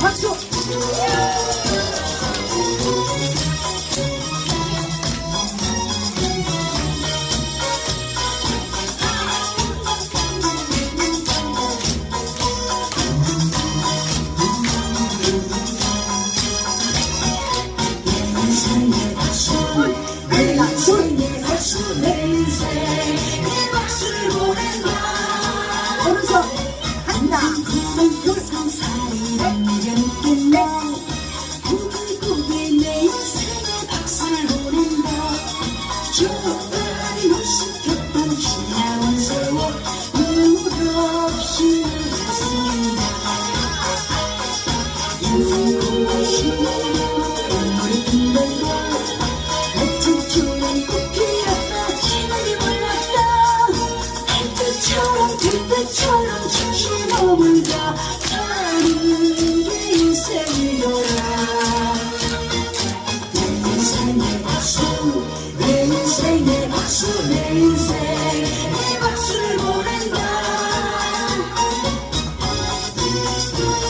박수. 내 인생 이 박수를 보낸다 오른손 인생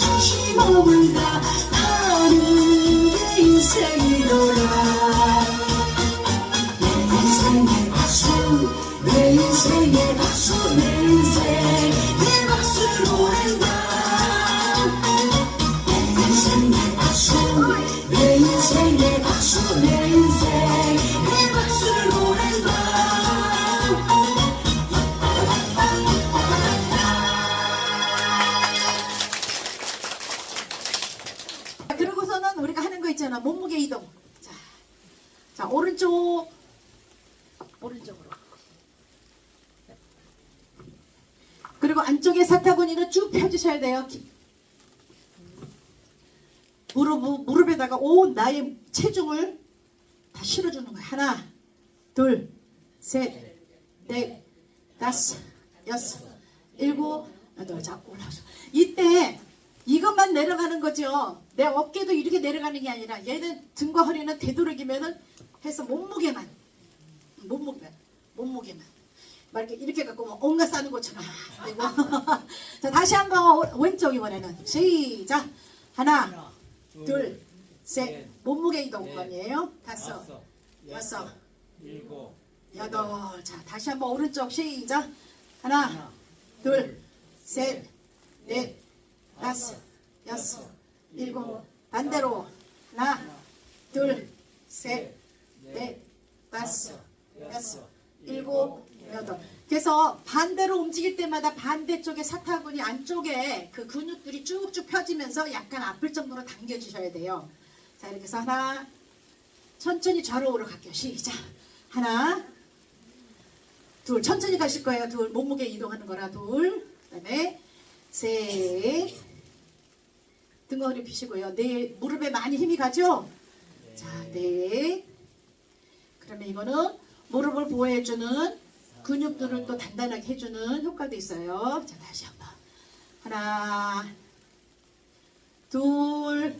잠시 머물다. 다른 게 인생이더라 오른쪽, 오른쪽으로. 그리고 안쪽에 사타구니는 쭉 펴주셔야 돼요. 기- 무릎, 무릎에다가 온 나의 체중을 다 실어주는 거야. 하나, 둘, 셋, 넷, 다섯, 여섯, 일곱, 여덟. 자, 올라오죠. 이때 이것만 내려가는 거죠. 내 어깨도 이렇게 내려가는 게 아니라 얘는 등과 허리는 되도록이면은 해서 몸무게만, 몸무게만, 몸무게만. 막 이렇게 이렇게 갖고 뭐 온갖 싸는 것처럼 되고. 자 다시 한번 오- 왼쪽 이번에는 시작. 하나, 둘, 셋. 몸무게 이동권이에요. 다섯, 여섯, 일곱, 여덟. 자, 다시 한번 오른쪽 시작. 하나, 둘, 셋, 넷, 다섯, 여섯, 일곱. 반대로. 하나, 둘, 셋, 넷, 다섯, 여섯, 일곱, 여덟. 그래서 반대로 움직일 때마다 반대쪽에 사타구니 안쪽에 그 근육들이 쭉쭉 펴지면서 약간 아플 정도로 당겨주셔야 돼요. 자, 이렇게 해서 하나, 천천히 좌로우로 갈게요. 시작. 하나, 둘, 천천히 가실 거예요. 둘, 몸무게 이동하는 거라 둘, 그다음에 셋, 등허리 피시고요. 넷, 무릎에 많이 힘이 가죠? 자, 넷. 그러면 이거는 무릎을 보호해주는 근육들을 또 단단하게 해주는 효과도 있어요. 자, 다시 한번. 하나, 둘,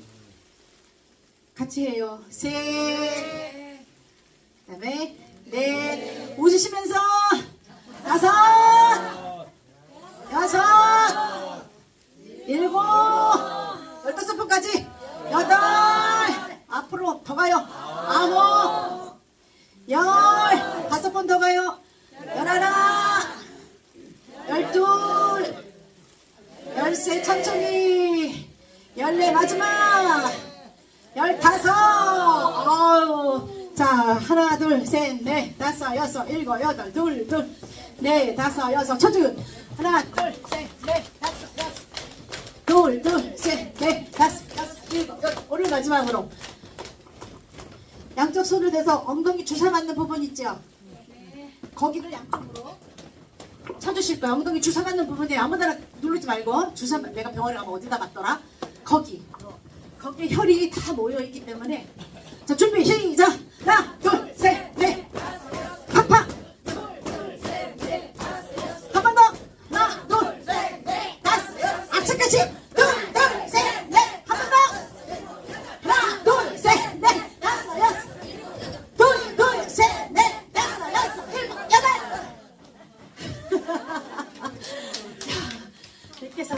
같이 해요. 셋, 그 다음에 넷, 웃으시면서 다섯, 여섯, 일곱, 번까지, 여덟, 더 가요. 아홉, 열, 다섯 번 더 가요. 열하나, 열둘, 열세 천천히, 열네 마지막, 열다섯. 아우, 자 하나 둘 셋 넷 다섯 여섯 일곱 여덟 둘둘넷 다섯 여섯. 천천히. 하나 둘 셋 넷 다섯 여섯. 둘, 둘, 마지막으로. 양쪽 손을 대서 엉덩이 주사 맞는 부분 있죠? 거기를 양쪽으로 쳐주실 거예요. 엉덩이 주사 맞는 부분에 아무데나 누르지 말고 주사 내가 병원에 가면 어디다 맞더라? 거기. 거기에 혈이 다 모여 있기 때문에 자 준비 시작. 하나, 둘, 셋, 넷. 팍팍. 한번 더. 하나, 둘, 셋, 넷, 다섯, 여섯, 아침까지. 해서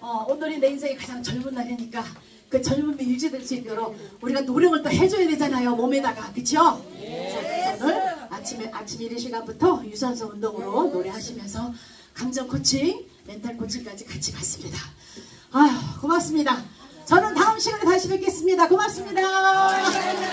어, 오늘이 내 인생의 가장 젊은 날이니까 그 젊음이 유지될 수 있도록 우리가 노력을 또 해줘야 되잖아요 몸에다가 그쵸? 그래서 오늘 아침에 아침 이른 시간부터 유산소 운동으로 노래하시면서 감정 코칭, 멘탈 코칭까지 같이 갔습니다. 아휴 고맙습니다. 저는 다음 시간에 다시 뵙겠습니다. 고맙습니다.